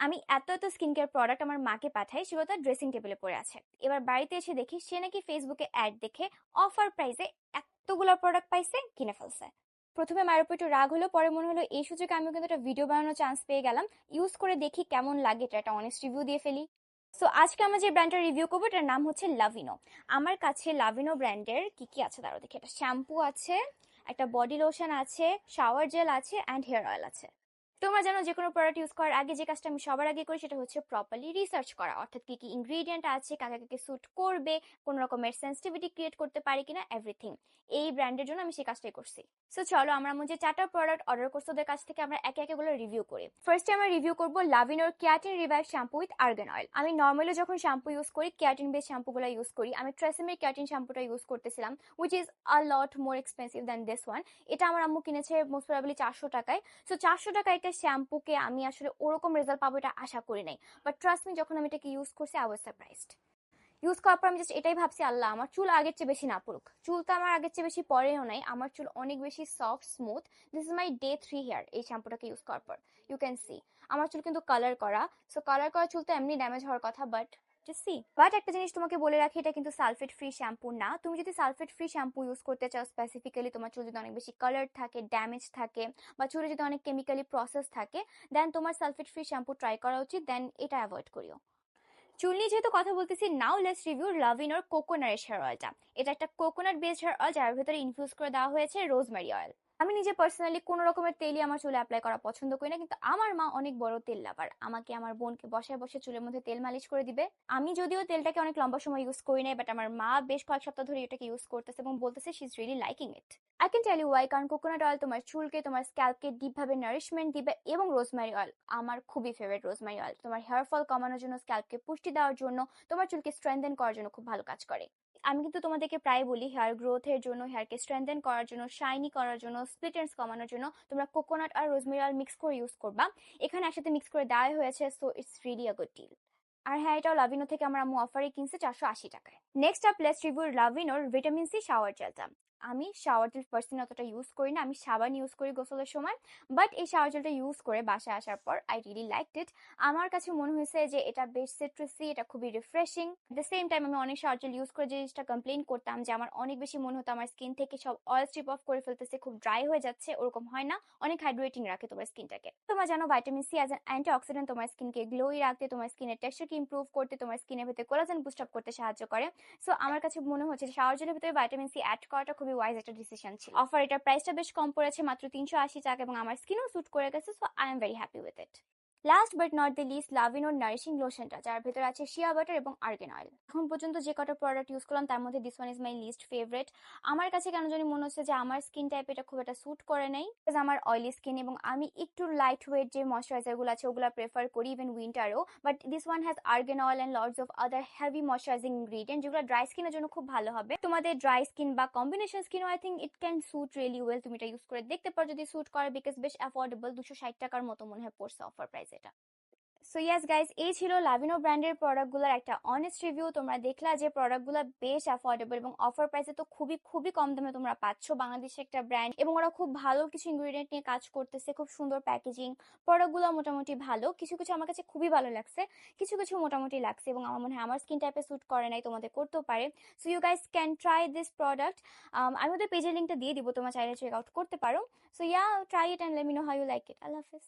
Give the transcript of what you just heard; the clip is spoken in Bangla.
আমি এত এত স্কিন কেয়ার প্রোডাক্ট আমার মাকে পাঠাই সেগুলো তার ড্রেসিং টেবিলে পড়ে আছে। এবার বাড়িতে এসে দেখি সে নাকি ফেসবুকে অ্যাড দেখে অফার প্রাইসে এতগুলো প্রোডাক্ট পাইছে, কিনে ফেলছে। প্রথমে মায়ের উপর একটু রাগ হলো, পরে মনে হলো এই সুযোগে আমি কিন্তু একটা ভিডিও বানানোর চান্স পেয়ে গেলাম। ইউজ করে দেখি কেমন লাগে, এটা একটা অনেস্ট রিভিউ দিয়ে ফেলি। সো আজকে আমরা যে ব্র্যান্ডটা রিভিউ করব, এটার নাম হচ্ছে লাভিনো আমার কাছে লাভিনো ব্র্যান্ডের কি কি আছে তারও দেখি, একটা শ্যাম্পু আছে, একটা বডি লোশন আছে শাওয়ার জেল আছে অ্যান্ড হেয়ার অয়েল আছে। তোমরা জানো যে কোনো প্রোডাক্ট ইউজ করার আগে যে কাজটা আমি সবার আগে করি সেটা হচ্ছে প্রপারলি রিসার্চ করা। অর্থাৎ কি কি ইনগ্রিডিয়েন্ট আছে, কাকে কাকে স্যুট করবে, কোন রকমের সেন্সিটিভিটি ক্রিয়েট করতে পারি কিনা এভরিথিং এই ব্র্যান্ডের জন্য আমি সেই কাজটাই করছি। সো চলো আমরা যে চারটা প্রোডাক্ট অর্ডার করছি ওদের কাছ থেকে আমরা একে একে গুলো রিভিউ করি ফার্স্টে আমরা রিভিউ করব লাভিনোর keratin revive shampoo with argan oil আমি নর্মালি যখন শ্যাম্পু ইউজ করি ক্যাটিন বেস শ্যাম্পুগুলো ইউজ করি, আমি ট্রেসেমের ক্যাটিন শ্যাম্পুটা ইউজ করতেছিলাম which is a lot more expensive than this one এটা আমার আম্মু কিনেছে মোস্ট প্রবাবলি চারশো টাকায়। সো চারশো টাকা একটা শ্যাম্পুকে আমি আসলে ওরকম রেজাল্ট পাবো এটা আশা করি নাই। বাট ট্রাস্ট মি যখন আমি এটাকে ইউজ করছি আই ওয়াজ সারপ্রাইজড ইউজ করার পর আমি জাস্ট এটাই ভাবছি, আল্লাহ, আমার চুল আগের চেয়ে বেশি না পড়ুক। চুল তো আমার আগের চেয়ে বেশি পরেও নাই, আমার চুল অনেক বেশি soft smooth this is my day three hair এই শ্যাম্পুটাকে ইউজ করার পর। ইউ ক্যান সি আমার চুল কিন্তু কালার করা। সো কালার করা চুল তো এমনি ড্যামেজ হওয়ার কথা বাট সি বাট একটা জিনিস তোমাকে বলে রাখি, এটা কিন্তু সালফেট ফ্রি শ্যাম্পু না। তুমি যদি সালফেট ফ্রি শ্যাম্পু ইউজ করতে চাও স্পেসিফিক্যালি তোমার চুল যদি অনেক বেশি কালার থাকে ড্যামেজ থাকে, বা চুলে যদি অনেক কেমিক্যালি প্রসেস থাকে দেন তোমার সালফেট ফ্রি শ্যাম্পু ট্রাই করা উচিত দেন এটা অ্যাভয়েড করিও। চুল নিয়ে যেহেতু কথা বলতেছি নাও লেটস রিভিউ লাভিন ওর কোকোনারের হেয়ার অয়েলটা এটা একটা কোকোনাট বেসড হেয়ার অয়েল যার ভেতরে ইনফিউজ করে দেওয়া হয়েছে রোজমেরি অয়েল আমি নিজে পার্সোনালি কোনো রকমের তেলই আমার চুলে অ্যাপ্লাই করা পছন্দ করি না, কিন্তু আমার মা অনেক বড় তেল লাভার আমাকে আমার বোনকে বসায় বসে চুলের মধ্যে তেল মালিশ করে দিবে। আমি যদিও তেলটাকে অনেক লম্বা সময় ইউজ করি নাই বাট আমার মা বেশ কয়েক সপ্তাহ ধরে এটাকে ইউজ করতেছে এবং বলতেছে she is really liking it I can tell you why কারণ কোকোনাট অয়েল তোমার চুলকে, তোমার স্ক্যাল্পকে ডিপভাবে নারিশমেন্ট দিবে এবং রোজমারি অয়েল আমার খুবই ফেভারিট রোজমারি অয়েল তোমার হেয়ার ফল কমানোর জন্য স্ক্যাল্পকে পুষ্টি দেওয়ার জন্য, তোমার চুলকে স্ট্রেংথেন করার জন্য খুব ভালো কাজ করে। আমি কিন্তু তোমাদেরকে প্রায় বলি হেয়ার গ্রোথের জন্য হেয়ারকে স্ট্রেংথেন করার জন্য শাইনি করার জন্য স্প্লিট এন্ডস কমানোর জন্য তোমরা কোকোনাট আর রোজমেরি অয়েল মিক্স করে ইউজ করবা। এখানে একসাথে মিক্স করে দেওয়া হয়েছে so it's really a good deal আর হ্যাঁ এটাও লাভিনো থেকে আমরা আম্মু অফারে কিনছে চারশো আশি টাকায়। নেক্সট আপ লেস রিভিউ লাভিনোর ভিটামিন সি শাওয়ার জেলটা আমি শাওয়ার জেল পার্সন অতটা ইউজ করি না। আমি সাবান ইউজ করি গোসলের সময় বাট এই শাওয়ার জেলটা ইউজ করে বাসায় আসার পর আই রিলি লাইক ইট আমার কাছে মনে হয়েছে যে এটা বেশ সিট্রাসি এটা খুবই রিফ্রেশিং দ্য সেম টাইম আমি অনেক শাওয়ার জেল ইউজ করে যে জিনিসটা কমপ্লেন করতাম যে আমার অনেক বেশি মনে হতো আমার স্কিন থেকে সব অয়েল স্ট্রিপ অফ করে ফেলতেছে, খুব ড্রাই হয়ে যাচ্ছে, ওরকম হয় না। অনেক হাইড্রেটিং রাখে তোমার স্কিনটাকে তোমার জানো vitamin C as antioxidant তোমার স্কিনকে গ্লোই রাখতে, তোমার স্কিনের টেক্সচারকে ইম্প্রুভ করতে, তোমার স্কিনের ভেতরে কোলাজেন বুস্ট আপ করতে সাহায্য করে। সো আমার কাছে মনে হচ্ছে শাওয়ার জেলের ভিতরে ভাইটামিন সি অ্যাড করাটা খুবই ওয়াইজ একটা ডিসিশন ছিল। অফার এটার প্রাইসটা বেশ কম পড়েছে, মাত্র তিনশো আশি টাকা এবং আমার স্কিনও স্যুট করে গেছে so I am very happy with it last but not the least লাভিনোর nourishing লোশনটা যার ভেতর আছে শিয়া বাটার এবং আর্গেন অয়েল এখন পর্যন্ত যে কটা প্রোডাক্ট ইউজ করলাম, তার মধ্যে this one is my least favourite আমার কাছে কেন জানি মনে হচ্ছে যে আমার স্কিন টাইপ এটা খুব একটা স্যুট করে নেই। আমার অয়েলি স্কিন এবং আমি একটু লাইট ওয়েট যে ময়শ্চারাইজারগুলো আছে, ওগুলো প্রেফার করি even উইন্টারও but this one has argan oil and lots of other heavy moisturising ingredient যেগুলো ড্রাই স্কিনের জন্য খুব ভালো হবে। তোমাদের ড্রাই স্কিন বা combination skin I think it can suit really well তুমি এটা ইউজ করে দেখতে পারো যদি স্যুট করে বিকজ বেশ অ্যাফোর্ডেবল দুশো ষাট টাকার মতো মনে হয় পড়ছে অফার প্রাইস এটা সো ইয়াস গাইজ এই ছিল লাভিনো ব্র্যান্ডের প্রোডাক্টগুলোর একটা অনেস্ট রিভিউ তোমরা দেখলা যে প্রোডাক্টগুলো বেশ অ্যাফোর্ডেবল এবং অফার প্রাইসে তো খুবই খুবই কম দামে তোমরা পাচ্ছ বাংলাদেশে একটা ব্র্যান্ড এবং ওরা খুব ভালো কিছু ইনগ্রিডিয়েন্ট নিয়ে কাজ করতেছে, খুব সুন্দর প্যাকেজিং প্রোডাক্টগুলো মোটামুটি ভালো। কিছু কিছু আমার কাছে খুবই ভালো লাগছে। কিছু কিছু মোটামুটি লাগছে এবং আমার মনে হয় আমার স্কিন টাইপে স্যুট করে নাই, তোমাদের করতেও পারে। So you guys can try this product আমি ওদের পেজের লিঙ্কটা দিয়ে দিব, তোমরা চাইলে চেক আউট করতে পারো। So yeah try it and let me know how you like it Allah Hafiz